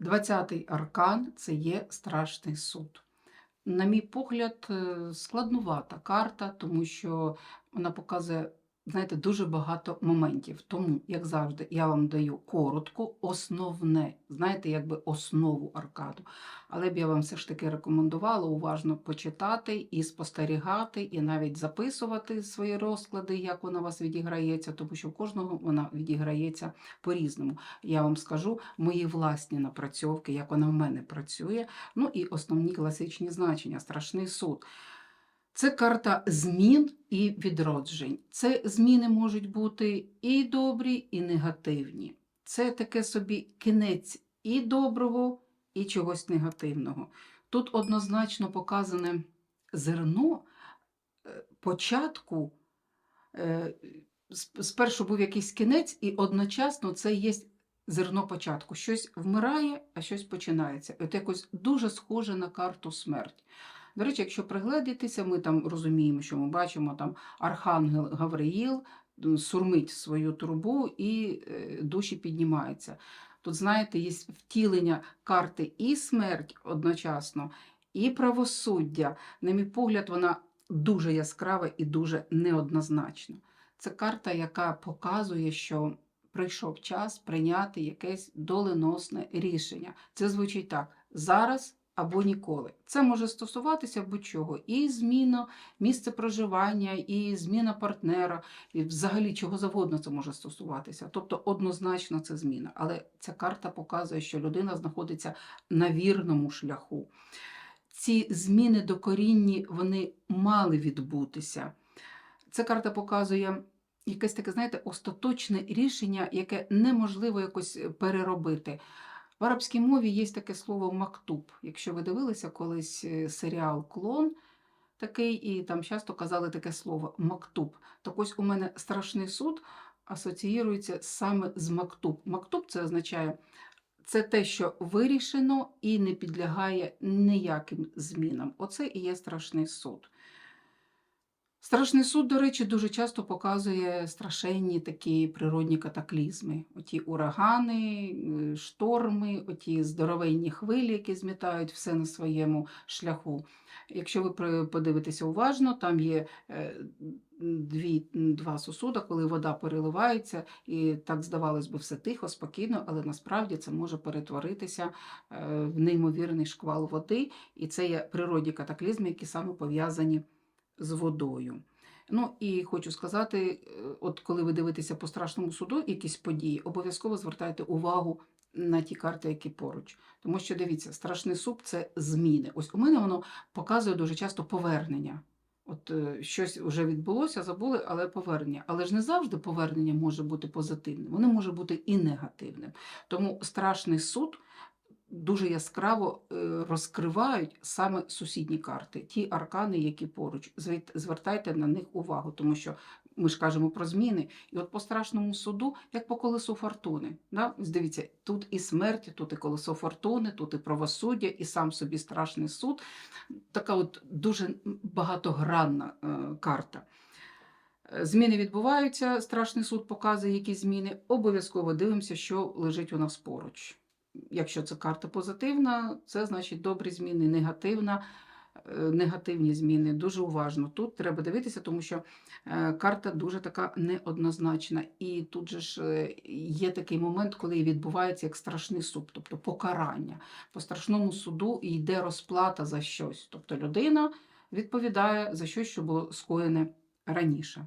20-й аркан це є страшний суд. На мій погляд, е, складнувата карта, тому що вона показує, знаєте, дуже багато моментів. Тому, як завжди, я вам даю коротко, основне, знаєте, якби основу аркаду. Але б я вам все ж таки рекомендувала уважно почитати і спостерігати, і навіть записувати свої розклади, як вона у вас відіграється, тому що в кожного вона відіграється по-різному. Я вам скажу мої власні напрацьовки, як вона в мене працює. Ну і основні класичні значення, страшний суд. Це карта змін і відроджень. Це зміни можуть бути і добрі, і негативні. Це таке собі кінець і доброго, і чогось негативного. Тут однозначно показане зерно е, початку. е, Спершу був якийсь кінець, і одночасно це є зерно початку. Щось вмирає, а щось починається. От якось дуже схоже на карту смерть. До речі, якщо пригледітися, ми там розуміємо, що ми бачимо там Архангел Гавриїл сурмить свою трубу і е, душі піднімаються. Тут, знаєте, є втілення карти і смерть одночасно, і правосуддя. На мій погляд, вона дуже яскрава і дуже неоднозначна. Це карта, яка показує, що прийшов час прийняти якесь доленосне рішення. Це звучить так: зараз або ніколи. Це може стосуватися будь-чого. І зміна місця проживання, і зміна партнера, і взагалі чого завгодно це може стосуватися. Тобто однозначно це зміна. Але ця карта показує, що людина знаходиться на вірному шляху. Ці зміни докорінні вони мали відбутися. Ця карта показує якесь таке, знаєте, остаточне рішення, яке неможливо якось переробити. В арабській мові є таке слово мактуб. Якщо ви дивилися колись е, серіал Клон такий, і там часто казали таке слово мактуб. Так ось у мене страшний суд асоціюється саме з мактуб. Мактуб це означає це те, що вирішено і не підлягає ніяким змінам. Оце і є страшний суд. Страшний суд, до речі, дуже часто показує страшенні такі природні катаклізми. Оті урагани, е, шторми, оті здоровенні хвилі, які змітають все на своєму шляху. Якщо ви подивитеся уважно, там є е, дві, два сосуда, коли вода переливається, і так здавалось би, все тихо, спокійно, але насправді це може перетворитися е, в неймовірний шквал води, і це є природні катаклізми, які саме пов'язані з водою. Ну і хочу сказати, е, от коли ви дивитеся по страшному суду якісь події, обов'язково звертайте увагу на ті карти, які поруч. Тому що дивіться, страшний суд це зміни. Ось у мене воно показує дуже часто повернення. От е, щось вже відбулося, забули, але повернення. Але ж не завжди повернення може бути позитивним, воно може бути і негативним. Тому страшний суд дуже яскраво е, розкривають саме сусідні карти, ті аркани, які поруч. Звертайте на них увагу, тому що ми ж кажемо про зміни. І от по страшному суду, як по колесу фортуни. Да? Дивіться, тут і смерть, тут і колесо фортуни, тут і правосуддя, і сам собі страшний суд. Така от дуже багатогранна е, карта. Е, Зміни відбуваються, страшний суд показує, які зміни. Обов'язково дивимося, що лежить у нас поруч. Якщо це карта позитивна, це значить добрі зміни, негативна, е, негативні зміни. Дуже уважно. Тут треба дивитися, тому що е, карта дуже така неоднозначна. І тут же ж е, є такий момент, коли відбувається як страшний суд, тобто покарання. По страшному суду йде розплата за щось. Тобто людина відповідає за щось, що було скоєне раніше.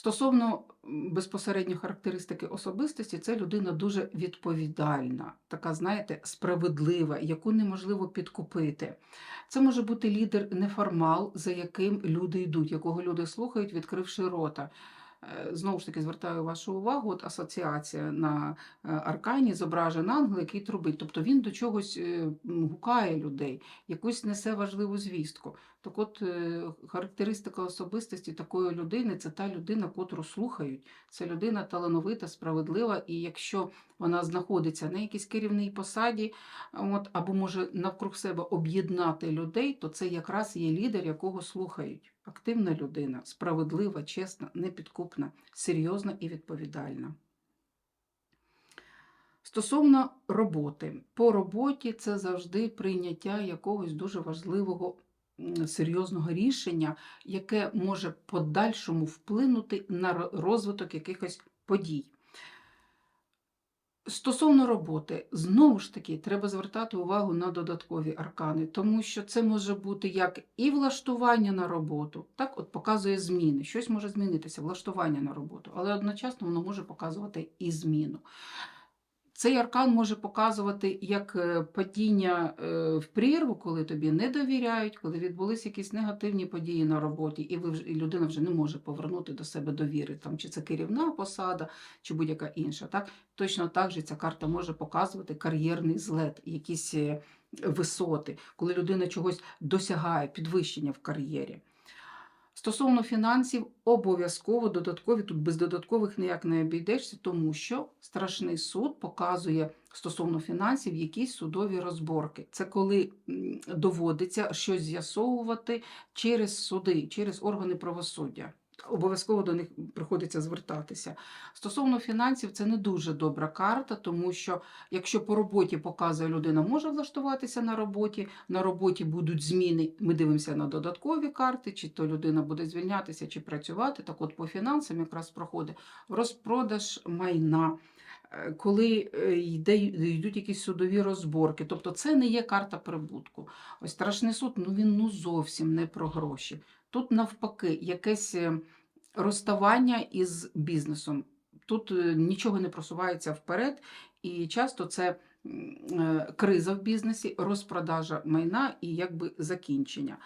Стосовно безпосередньо характеристики особистості, це людина дуже відповідальна, така, знаєте, справедлива, яку неможливо підкупити. Це може бути лідер неформал, за яким люди йдуть, якого люди слухають, відкривши рота. Е, Знову ж таки, звертаю вашу увагу, от асоціація на е, аркані зображена ангел, який трубить. Тобто він до чогось е, гукає людей, якусь несе важливу звістку. Так от, характеристика особистості такої людини це та людина, котру слухають. Це людина талановита, справедлива, і якщо вона знаходиться на якійсь керівній посаді, от, або може навкруг себе об'єднати людей, то це якраз є лідер, якого слухають. Активна людина, справедлива, чесна, непідкупна, серйозна і відповідальна. Стосовно роботи. По роботі це завжди прийняття якогось дуже важливого серйозного рішення, яке може подальшому вплинути на розвиток якихось подій. Стосовно роботи, знову ж таки, треба звертати увагу на додаткові аркани, тому що це може бути як і влаштування на роботу, так от показує зміни. Щось може змінитися, влаштування на роботу, але одночасно воно може показувати і зміну. Цей аркан може показувати як е, падіння е, в прірву, коли тобі не довіряють, коли відбулися якісь негативні події на роботі, і, ви і людина вже не може повернути до себе довіри, там, чи це керівна посада, чи будь-яка інша. Так? Точно так же ця карта може показувати кар'єрний злет, якісь е, висоти, коли людина чогось досягає, підвищення в кар'єрі. Стосовно фінансів, обов'язково додаткові, тут без додаткових ніяк не обійдешся, тому що страшний суд показує стосовно фінансів якісь судові розборки. Це коли доводиться щось з'ясовувати через суди, через органи правосуддя. Обов'язково до них приходиться звертатися. Стосовно фінансів, це не дуже добра карта, тому що якщо по роботі показує людина може влаштуватися на роботі, на роботі будуть зміни. Ми дивимося на додаткові карти, чи то людина буде звільнятися, чи працювати. Так от по фінансам якраз проходить розпродаж майна. е, Коли е, йде, йдуть якісь судові розборки, тобто це не є карта прибутку. Ось страшний суд, ну він ну зовсім не про гроші. Тут навпаки, якесь е, розставання із бізнесом. Тут е, нічого не просувається вперед, і часто це е, криза в бізнесі, розпродажа майна і якби закінчення.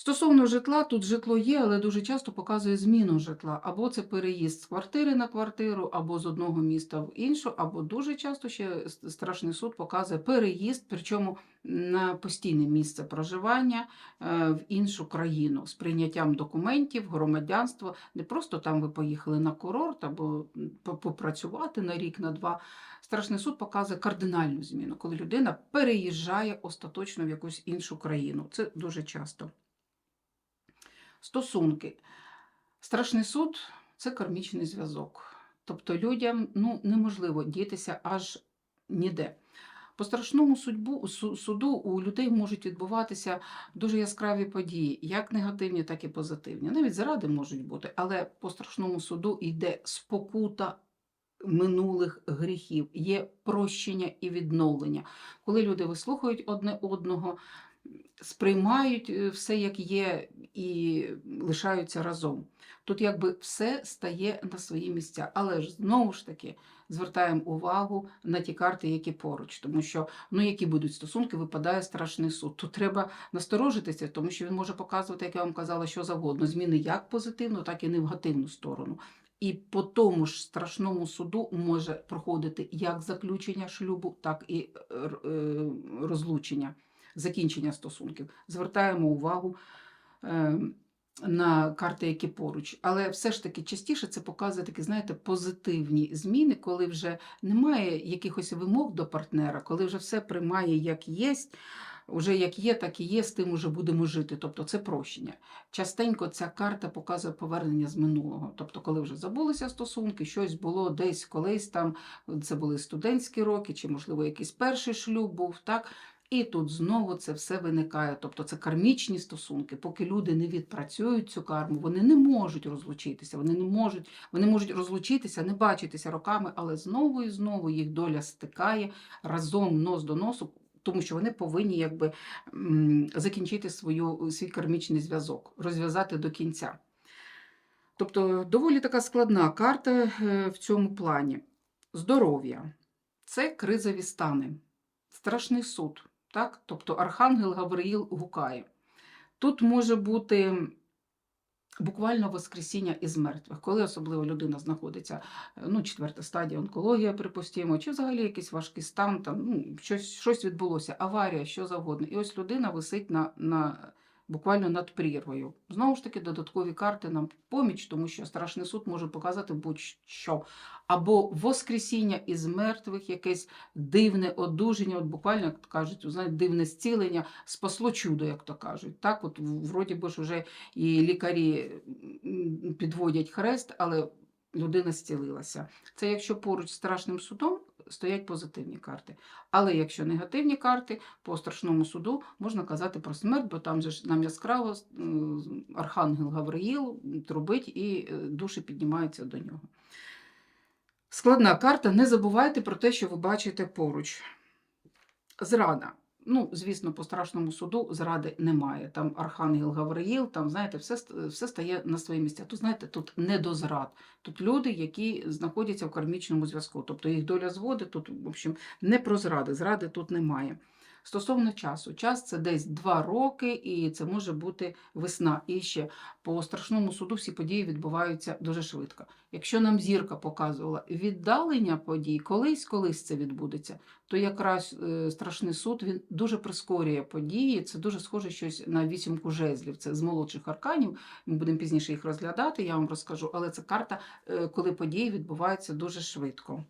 Стосовно житла, тут житло є, але дуже часто показує зміну житла. Або це переїзд з квартири на квартиру, або з одного міста в іншу, або дуже часто ще страшний суд показує переїзд, причому на постійне місце проживання е, в іншу країну з прийняттям документів, громадянства. Не просто там ви поїхали на курорт або попрацювати на рік, на два. Страшний суд показує кардинальну зміну, коли людина переїжджає остаточно в якусь іншу країну. Це дуже часто. Стосунки. Страшний суд це кармічний зв'язок. Тобто людям ну, неможливо дітися аж ніде. По страшному судьбу, суду у людей можуть відбуватися дуже яскраві події, як негативні, так і позитивні. Навіть зради можуть бути, але по страшному суду йде спокута минулих гріхів, є прощення і відновлення. Коли люди вислухають одне одного, сприймають е, все, як є, і лишаються разом. Тут якби все стає на свої місця. Але ж знову ж таки звертаємо увагу на ті карти, які поруч, тому що ну які будуть стосунки, випадає страшний суд. Тут треба насторожитися, тому що він може показувати, як я вам казала, що завгодно. Зміни як позитивну, так і негативну сторону. І по тому ж страшному суду може проходити як заключення шлюбу, так і е, е, розлучення, закінчення стосунків. Звертаємо увагу е, на карти, які поруч. Але все ж таки частіше це показує такі, знаєте, позитивні зміни, коли вже немає якихось вимог до партнера, коли вже все приймає як є. Уже як є, так і є, з тим уже будемо жити. Тобто це прощення. Частенько ця карта показує повернення з минулого. Тобто, коли вже забулися стосунки, щось було десь колись там, це були студентські роки, чи, можливо, якийсь перший шлюб був, так? І тут знову це все виникає. Тобто це кармічні стосунки. Поки люди не відпрацюють цю карму, вони не можуть розлучитися. Вони не можуть, вони можуть розлучитися, не бачитися роками, але знову і знову їх доля стикає разом нос до носу. Тому що вони повинні якби закінчити свою, свій кармічний зв'язок, розв'язати до кінця. Тобто доволі така складна карта е, в цьому плані. Здоров'я це кризові стани, страшний суд. Так? Тобто Архангел Гавриїл гукає. Тут може бути буквально воскресіння із мертвих, коли особливо людина знаходиться, е, ну, четверта стадія онкологія, припустимо, чи взагалі якийсь важкий стан, там, ну, щось, щось відбулося, аварія, що завгодно. І ось людина висить на, на, буквально над прірвою. Знову ж таки, додаткові карти нам поміч, тому що страшний суд може показати будь-що. Або воскресіння із мертвих, якесь дивне одужання, от буквально, як кажуть, знаєте, дивне зцілення, спасло чудо, як то кажуть. Так, от вроді би ж вже і лікарі підводять хрест, але людина зцілилася. Це якщо поруч з страшним судом стоять позитивні карти. Але якщо негативні карти, по страшному суду можна казати про смерть, бо там же ж нам яскраво Архангел Гавриїл трубить і е, душі піднімаються до нього. Складна карта. Не забувайте про те, що ви бачите поруч. Зрада. Ну, звісно, по страшному суду зради немає. Там Архангел Гавриїл, там, знаєте, все, все стає на свої місця. Тут, знаєте, тут не до зрад. Тут люди, які знаходяться в кармічному зв'язку. Тобто їх доля зводить, тут, в общем, не про зради. Зради тут немає. Стосовно часу, час це десь два роки, і це може бути весна. І ще по страшному суду всі події відбуваються дуже швидко. Якщо нам зірка показувала віддалення подій, колись колись це відбудеться, то якраз е, страшний суд він дуже прискорює події. Це дуже схоже щось на вісімку жезлів. Це з молодших арканів. Ми будемо пізніше їх розглядати, я вам розкажу. Але це карта, е, коли події відбуваються дуже швидко.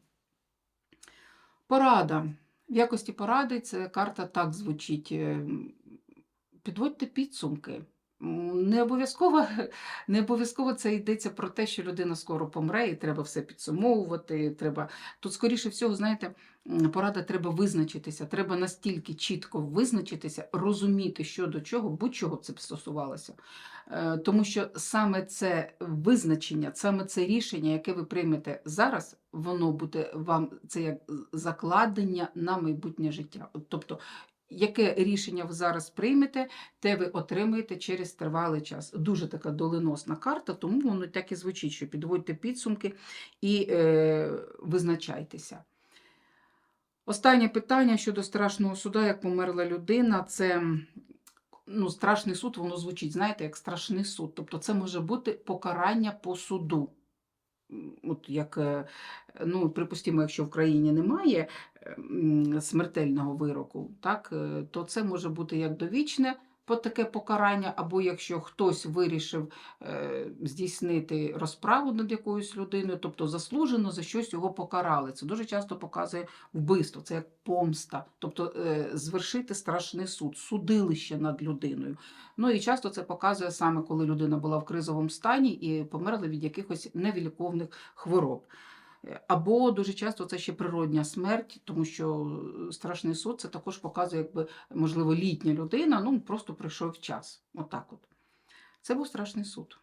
Порада. В якості поради ця карта так звучить. е, Підводьте підсумки. Не обов'язково, не обов'язково це йдеться про те, що людина скоро помре, і треба все підсумовувати. Треба... Тут, скоріше всього, знаєте, порада треба визначитися. Треба настільки чітко визначитися, розуміти, що до чого, будь-чого це б стосувалося. Е, Тому що саме це визначення, саме це рішення, яке ви приймете зараз, воно буде вам це як закладення на майбутнє життя. Тобто, яке рішення ви зараз приймете, те ви отримаєте через тривалий час. Дуже така доленосна карта, тому воно так і звучить, що підводьте підсумки і е, визначайтеся. Останнє питання щодо страшного суда, як померла людина, це ну, страшний суд, воно звучить, знаєте, як страшний суд. Тобто це може бути покарання по суду. От як, е, ну, припустимо, якщо в країні немає смертельного вироку, так, е, то це може бути як довічне таке покарання, або якщо хтось вирішив е, здійснити розправу над якоюсь людиною, тобто заслужено за щось його покарали. Це дуже часто показує вбивство, це як помста, тобто е, звершити страшний суд, судилище над людиною. Ну і часто це показує саме, коли людина була в кризовому стані і померла від якихось невиліковних хвороб. Або дуже часто це ще природня смерть, тому що е, страшний суд це також показує, якби можливо літня людина, ну просто прийшов час. Отак от. Це був страшний суд.